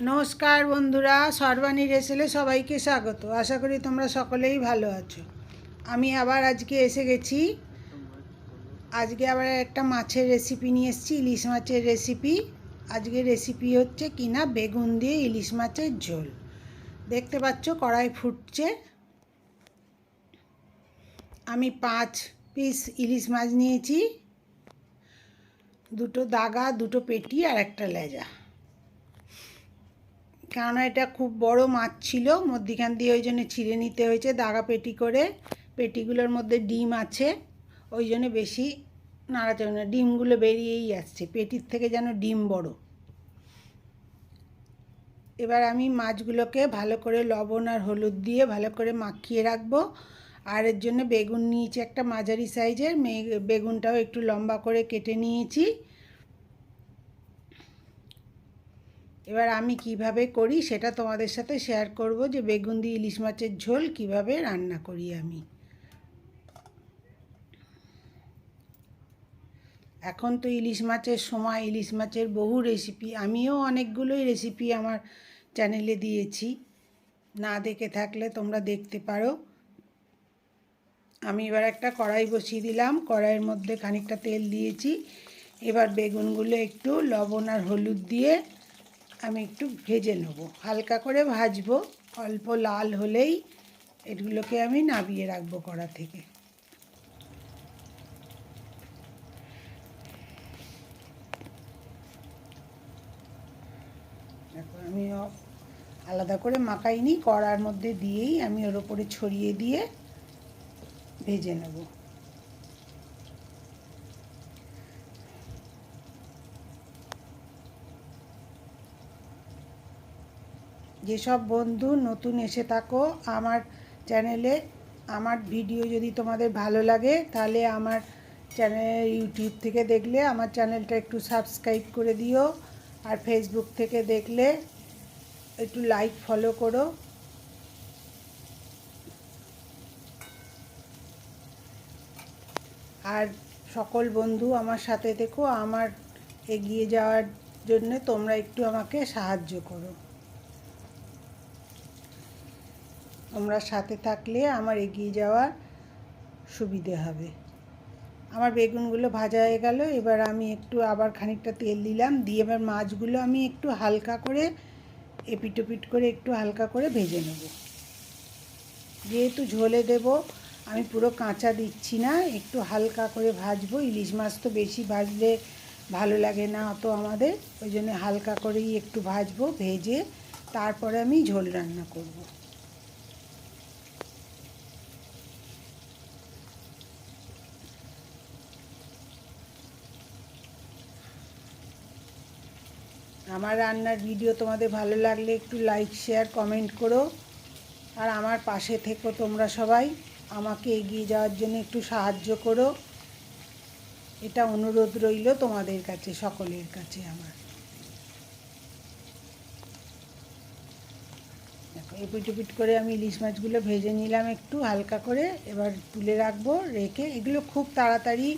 নমস্কার বন্ধুরা, সর্বাণী রেসেলে সবাইকে স্বাগত। আশা করি তোমরা সকলেই ভালো আছো। আমি আবার আজকে এসে গেছি। আজকে আবার একটা মাছের রেসিপি নিয়ে এসেছি, ইলিশ মাছের রেসিপি আজকে রেসিপি হচ্ছে কিনা, বেগুন দিয়ে ইলিশ মাছের ঝোল। দেখতে পাচ্ছ কড়াই ফুটছে। আমি পাঁচ পিস ইলিশ মাছ নিয়েছি। দুটো দাগা, দুটো পেটি আর একটা লেজা। কেননা এটা খুব বড় মাছ ছিল, মধ্যিখান দিয়ে ওই জন্য ছিঁড়ে নিতে হয়েছে, দাগা পেটি করে। পেটিগুলোর মধ্যে ডিম আছে, ওই জন্য বেশি নাড়াচাড়া না, ডিমগুলো বেরিয়েই আসছে, পেটির থেকে যেন ডিম বড়। এবার আমি মাছগুলোকে ভালো করে লবণ আর হলুদ দিয়ে ভালো করে মাখিয়ে রাখব, আর এর জন্য বেগুন নিয়েছি একটা মাঝারি সাইজের বেগুনটাও একটু লম্বা করে কেটে নিয়েছি। এবার আমি কীভাবে করি সেটা তোমাদের সাথে শেয়ার করব যে বেগুন দিয়ে ইলিশ মাছের ঝোল কীভাবে রান্না করি আমি। এখন তো ইলিশ মাছের সময়, ইলিশ মাছের বহু রেসিপি আমিও অনেকগুলোই রেসিপি আমার চ্যানেলে দিয়েছি। না দেখে থাকলে তোমরা দেখতে পারো। আমি এবার একটা কড়াই বসিয়ে দিলাম, কড়াইয়ের মধ্যে খানিকটা তেল দিয়েছি। এবার বেগুনগুলো একটু লবণ আর হলুদ দিয়ে আমি একটু ভেজে নেব। হালকা করে ভাজবো, অল্প লাল হলেই এগুলোকে আমি নাবিয়ে রাখব কড়া থেকে। দেখো, আমি আলাদা করে মাখাইনি, কড়ার মধ্যে দিয়েই আমি ওর ওপরে ছড়িয়ে দিয়ে ভেজে নেব। যেসব বন্ধু নতুন এসে থাকো, আমার চ্যানেলে আমার ভিডিও যদি তোমাদের ভালো লাগে, তাহলে আমার চ্যানেল ইউটিউব থেকে দেখলে, আমার চ্যানেলটা একটু সাবস্ক্রাইব করে দিও আর ফেসবুক থেকে দেখলে একটু লাইক ফলো করো। আর সকল বন্ধু আমার সাথে থেকো, আমার এগিয়ে যাওয়ার জন্য তোমরা একটু আমাকে সাহায্য করো। তোমরা সাথে থাকলে আমার এগিয়ে যাওয়ার সুবিধে হবে। আমার বেগুনগুলো ভাজা হয়ে গেল, এবার আমি একটু আবার খানিকটা তেল দিলাম, দিয়ে এবার মাছগুলো আমি একটু হালকা করে, এপিটোপিট করে একটু হালকা করে ভেজে নেব। যেহেতু ঝোলে দেব, আমি পুরো কাঁচা দিচ্ছি না, একটু হালকা করে ভাজবো। ইলিশ মাছ তো বেশি ভাজলে ভালো লাগে না অত আমাদের, ওই জন্য হালকা করেই একটু ভাজবো, ভেজে তারপরে আমি ঝোল রান্না করব। আমার রান্নার ভিডিও তোমাদের ভালো লাগলে একটু লাইক শেয়ার কমেন্ট করো। আর আমার পাশে থেকো তোমরা সবাই। আমাকে এগিয়ে যাওয়ার জন্য একটু সাহায্য করো। এটা অনুরোধ রইল তোমাদের কাছে, সকলের কাছে আমার। দেখো, এপিট এপিট করে আমি ইলিশ মাছগুলো ভেজে নিলাম একটু হালকা করে। এবার তুলে রাখব, রেখে। এগুলো খুব তাড়াতাড়ি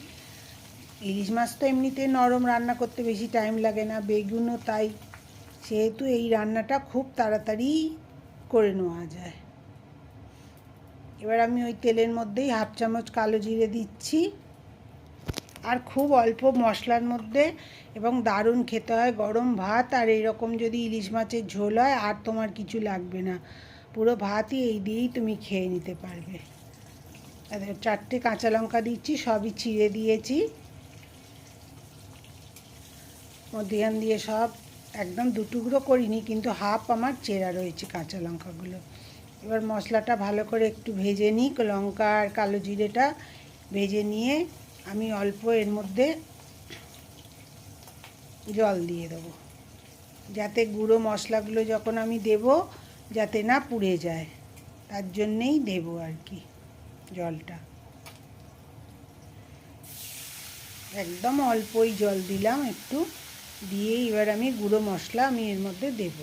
ইলিশ মাছ তো এমনিতে নরম রান্না করতে বেশি টাইম লাগে না, বেগুনও তাই। সেহেতু এই রান্নাটা খুব তাড়াতাড়ি করে নেওয়া যায়। এবার আমি ওই তেলের মধ্যেই হাফ চামচ কালো জিরে দিচ্ছি। আর খুব অল্প মশলার মধ্যে এবং দারুণ খেতে হয়, গরম ভাত আর এরকম যদি ইলিশ মাছের ঝোল হয়, আর তোমার কিছু লাগবে না। পুরো ভাতই এই দিয়েই তুমি খেয়ে নিতে পারবে। চারটে কাঁচা লঙ্কা দিচ্ছি, সবই চিড়ে দিয়েছি। মধ্যিখান দিয়ে সব একদম দুটুকরো করিনি, কিন্তু হাফ আমার চেরা রয়েছে কাঁচা লঙ্কাগুলো। এবার মশলাটা ভালো করে একটু ভেজে নিই লঙ্কা আর কালো জিরেটা ভেজে নিয়ে আমি অল্প এর মধ্যে জল দিয়ে দেবো। যাতে গুঁড়ো মশলাগুলো যখন আমি দেব, যাতে না পুড়ে যায়। তার জন্যেই দেবো আর কি জলটা। একদম অল্পই জল দিলাম একটু। দিয়ে এবার আমি গুঁড়ো মশলা আমি এর মধ্যে দেব।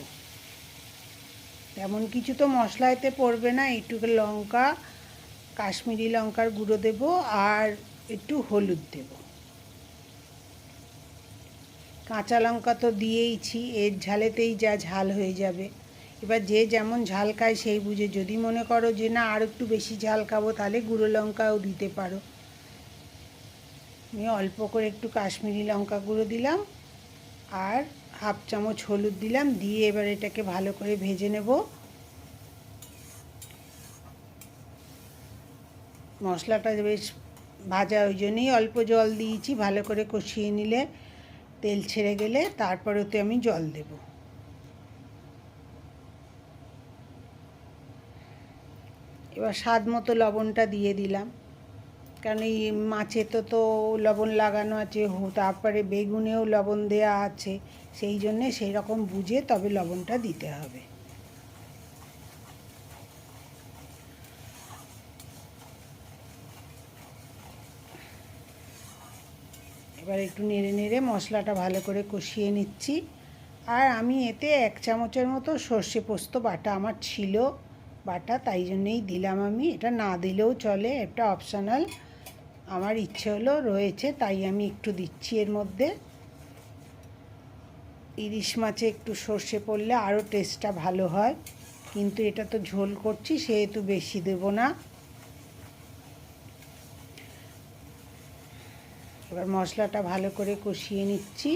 তেমন কিছু তো মশলা এতে পড়বে না একটু লঙ্কা, কাশ্মীরি লঙ্কার গুঁড়ো দেব আর একটু হলুদ দেব। কাঁচা লঙ্কা তো দিয়েইছি, এর ঝালেতেই যা ঝাল হয়ে যাবে। এবার যে যেমন ঝাল খায় সেই বুঝে, যদি মনে করো যে না আর একটু বেশি ঝাল খাব তাহলে গুঁড়ো লঙ্কাও দিতে পারো। আমি অল্প করে একটু কাশ্মীরি লঙ্কা গুঁড়ো দিলাম আর হাফ চামচ হলুদ দিলাম, দিয়ে এবার এটাকে ভালো করে ভেজে নেব। মশলাটা বেশ ভাজা, ওই জন্যই অল্প জল দিয়েছি, ভালো করে কষিয়ে নিলে তেল ছেড়ে গেলে তারপর ওতে আমি জল দেব। এবার স্বাদ মতো লবণটা দিয়ে দিলাম। কারণ এই মাছে তো তো লবণ লাগানো আছে তারপরে বেগুনেও লবণ দেওয়া আছে, সেই জন্যে সেই রকম বুঝে তবে লবণটা দিতে হবে। এবার একটু নেড়ে নেড়ে মশলাটা ভালো করে কষিয়ে নিচ্ছি। আর আমি এতে এক চামচের মতো সর্ষে পোস্ত বাটা আমার ছিল, বাটা তাই জন্যেই দিলাম আমি। এটা না দিলেও চলে, এটা অপশানাল আমার ইচ্ছে হলো রয়েছে, তাই আমি একটু দিচ্ছি এর মধ্যে। ইলিশ মাছে একটু সর্ষে পড়লে আরও টেস্টটা ভালো হয়, কিন্তু এটা তো ঝোল করছি, সেহেতু বেশি দেব না। এবার মশলাটা ভালো করে কষিয়ে নিচ্ছি।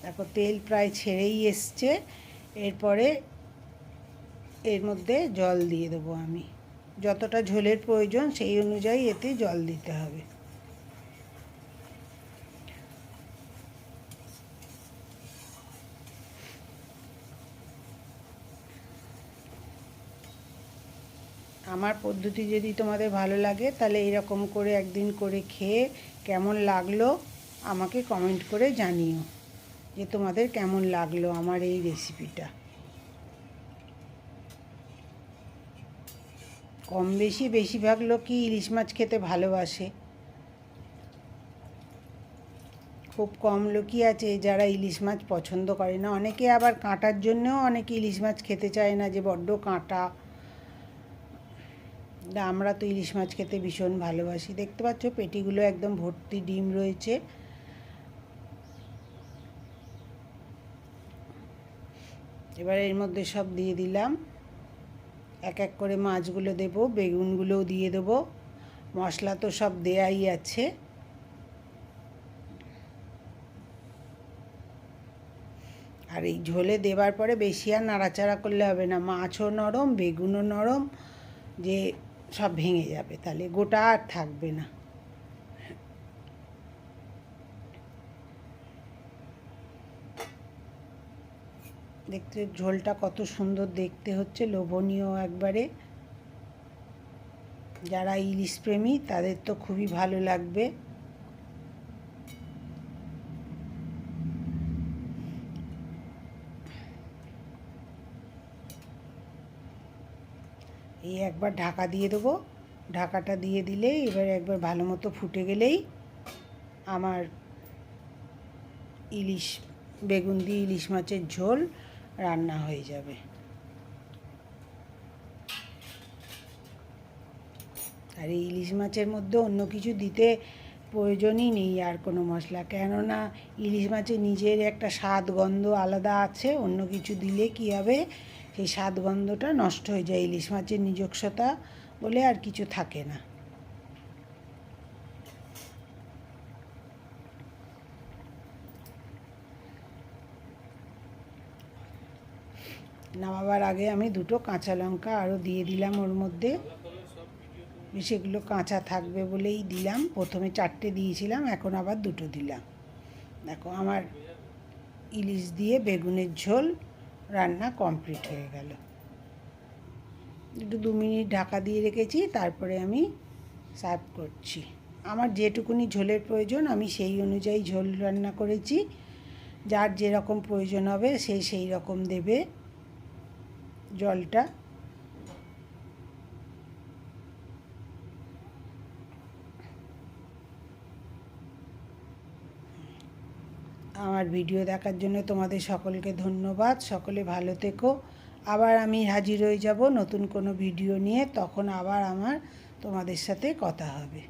তারপর তেল প্রায় ছেড়েই এসছে, এরপরে এর মধ্যে জল দিয়ে দেবো আমি। যতটা ঝোলের প্রয়োজন সেই অনুযায়ী এতে জল দিতে হবে। আমার পদ্ধতি যদি তোমাদের ভালো লাগে, তাহলে এরকম করে একদিন করে খেয়ে কেমন লাগল আমাকে কমেন্ট করে জানিও যে তোমাদের কেমন লাগল আমার এই রেসিপিটা কম বেশি, বেশিরভাগ লোকই ইলিশ মাছ খেতে ভালোবাসে। খুব কম লোকই আছে যারা ইলিশ মাছ পছন্দ করে না। অনেকে আবার কাঁটার জন্যও অনেকে ইলিশ মাছ খেতে চায় না যে বড্ড কাঁটা। আমরা তো ইলিশ মাছ খেতে ভীষণ ভালোবাসি। দেখতে পাচ্ছ পেটিগুলো একদম ভর্তি ডিম রয়েছে। এবার এর মধ্যে সব দিয়ে দিলাম। এক এক করে মাছগুলো দেব, বেগুনগুলোও দিয়ে দেব। মশলা তো সব দেয়াই আছে। আর এই ঝোলে দেবার পরে বেশি আর নাড়াচাড়া করলে হবে না। মাছও নরম, বেগুনও নরম, যে সব ভেঙে যাবে। তাহলে গোটা আর থাকবে না। দেখতে ঝোলটা কত সুন্দর দেখতে হচ্ছে, লোভনীয় একবারে। যারা ইলিশ প্রেমী, তাদের তো খুবই ভালো লাগবে। এই একবার ঢাকা দিয়ে দেবো। ঢাকাটা দিয়ে দিলেই এবার একবার ভালো মতো ফুটে গেলেই আমার ইলিশ, বেগুন দিয়ে ইলিশ মাছের ঝোল রান্না হয়ে যাবে। আর এই ইলিশ মাছের মধ্যে অন্য কিছু দিতে প্রয়োজনই নেই আর কোনো মশলা। কেননা ইলিশ মাছের নিজের একটা স্বাদ গন্ধ আলাদা আছে, অন্য কিছু দিলে কী হবে? সেই স্বাদ গন্ধটা নষ্ট হয়ে যায়। ইলিশ মাছের নিজস্বতা বলে আর কিছু থাকে না। নামাবার আগে আমি দুটো কাঁচা লঙ্কা আরও দিয়ে দিলাম ওর মধ্যে। সেগুলো কাঁচা থাকবে বলেই দিলাম। প্রথমে চারটে দিয়েছিলাম, এখন আবার দুটো দিলাম। দেখো আমার ইলিশ দিয়ে বেগুনের ঝোল রান্না কমপ্লিট হয়ে গেল। একটু দু মিনিট ঢাকা দিয়ে রেখেছি, তারপরে আমি সার্ভ করছি। আমার যেটুকুনি ঝোলের প্রয়োজন, আমি সেই অনুযায়ী ঝোল রান্না করেছি। যার যেরকম প্রয়োজন হবে, সে সেই রকম দেবে। জলটা। আমার ভিডিও দেখার জন্য তোমাদের সকলকে ধন্যবাদ। সকলে ভালো থেকো। আবার আমি হাজির হয়ে যাব নতুন কোনো ভিডিও নিয়ে। তখন আবার আমার তোমাদের সাথে কথা হবে।